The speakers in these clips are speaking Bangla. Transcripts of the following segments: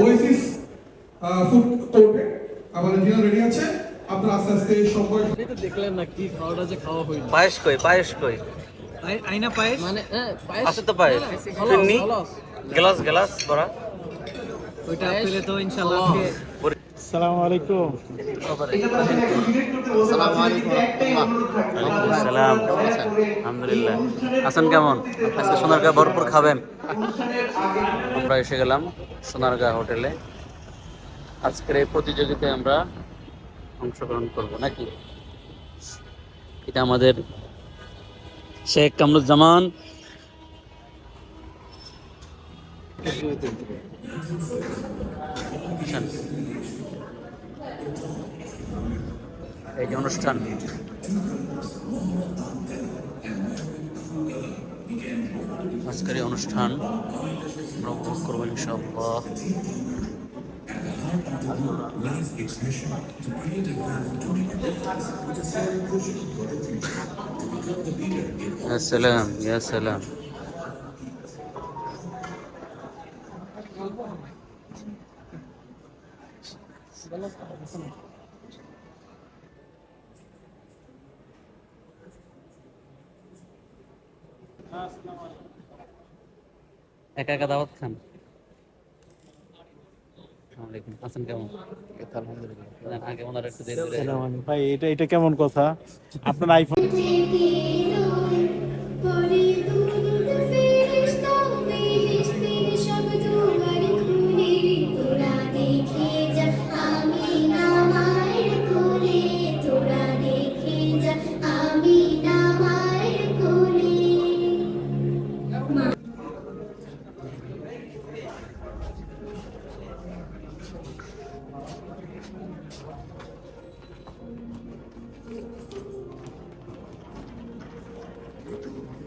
ওয়েসিস ফুড কোর্টে আমাদের ডিনার রেডি আছে? আপনারা আস্তে আস্তে সবাই তো দেখলেন না কি খাওয়াটা যে খাওয়া হইল। পায়েস কই পায়েস কই? আইনা পায়েস? মানে হ্যাঁ পায়েস আছে তো পায়েস। গ্লাস গ্লাস করা ওইটা পেলে তো ইনশাআল্লাহ আজকে সালামু আলাইকুম। সালাম আলহামদুলিল্লাহ। আছেন কেমন? আজকে সোনারগাঁ ভরপুর খাবেন। আমরা এসে গেলাম সোনারগাঁ হোটেলে। আজকের এই প্রতিযোগিতায় আমরা অংশগ্রহণ করব, নাকি? এটা আমাদের শেখ কামরুজ্জামান। আসেন। এই যে অনুষ্ঠান আজকের এই অনুষ্ঠান আমরা উপভোগ করব ইনশাআল্লাহ Gracias. একা একা দাওয়াত খান। ভাই এটা এটা কেমন কথা আপনার iPhone Thank you.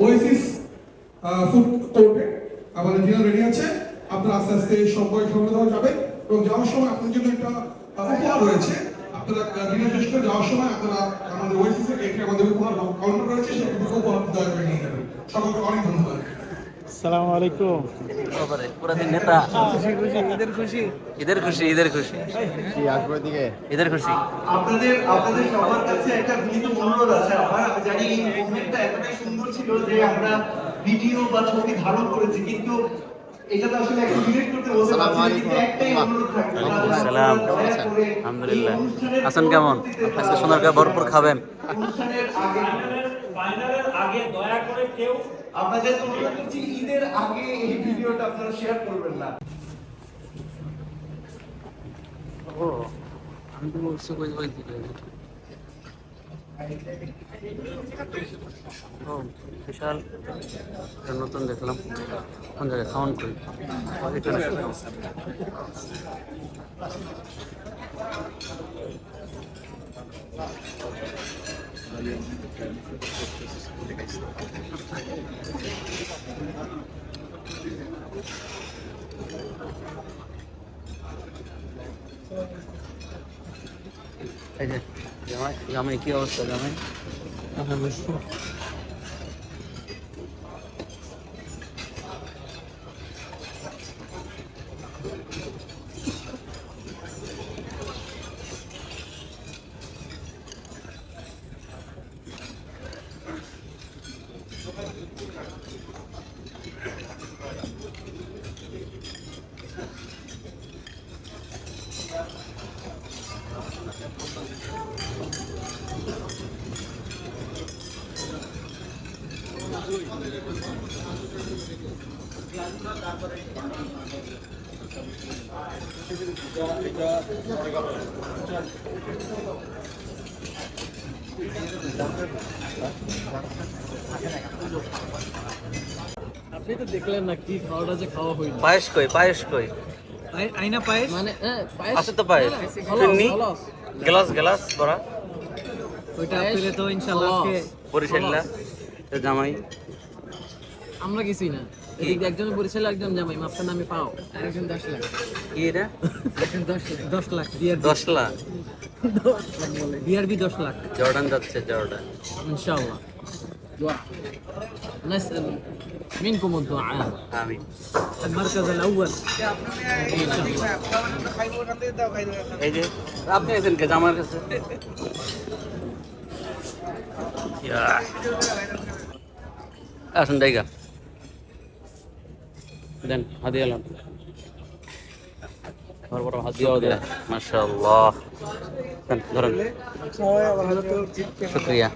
Oasis food কোর্টে আমাদের ডিনার রেডি আছে। আপনারা আস্তে আস্তে সবাই সঙ্গে দেওয়া যাবে এবং যাওয়ার সময় আপনাদের জন্য একটা উপহার রয়েছে। আপনারা ডিনার শেষ করে যাওয়ার সময় আপনারা আমাদের ওয়েসিসের এখানে আমাদের উপহার কাউন্টার রয়েছে থেকে উপহার দয়া করে নিয়ে যাবেন। সকলকে অনেক ধন্যবাদ। সালামু আলাইকুম। বাবারে পুরা দিন নেতা। খুশি খুশি। ঈদের খুশি ঈদের খুশি। ঈদের খুশি ঈদের খুশি। আপনাদের আপনাদের সবার কাছে একটা বিনীত অনুরোধ আছে। আমার আমি জানি এই মুভমেন্টটা এতটাই সুন্দর ছিল যে আমরা ভিডিও বা ছবি ধারণ করেছি কিন্তু এটা তো আসলে একটা ডিলেট করতে বলতে পারছি কিন্তু একটাই অনুরোধ থাকবে। ওয়ালাইকুম আলহামদুলিল্লাহ। আছেন কেমন? আজকে সোনারগাঁ ভরপুর খাবেন। অনুষ্ঠানের আগে ফাইনালের আগে দয়া করে কেউ আপনাদের অনুরোধ করছি ঈদের আগে এই ভিডিওটা আপনারা শেয়ার করবেন না। নতুন দেখলাম। কোন জায়গায়? খাওয়ান না। এই যে জামাই জামাই কি অবস্থা জামাই আপনি তো দেখলেন না কি খাওয়াটা যে খাওয়া হইল পায়েস কই পায়েস কই? আইনা পায়েস? মানে পায়েস আছে তো পায়েস। গ্লাস। গ্লাস করা ওইটা পেলে তো ইনশাল্লাহ আজকে বরিশাল্লা জামাই আমরা কিছুই না এদিক দিয়ে একজন বরিশাল একজন জামাই মাঝখানে আমি পাও একজন দশ লাখ কি এটা একজন দশ লাখ দশ লাখ বিআরবি দশ লাখ বিআরবি দশ লাখ জর্ডান যাচ্ছে জর্ডান ইনশাআল্লাহ দোয়া نسأل منكم الدعاء আমি المركز الاول এই যে আপনি আছেন কে জামার কাছে ইয়া। আসুন জায়গা। দেন হাদিয়া বড় বড় হাদিয়াও দেয় মাশাআল্লাহ। দেন ধরেন। শুক্রিয়া।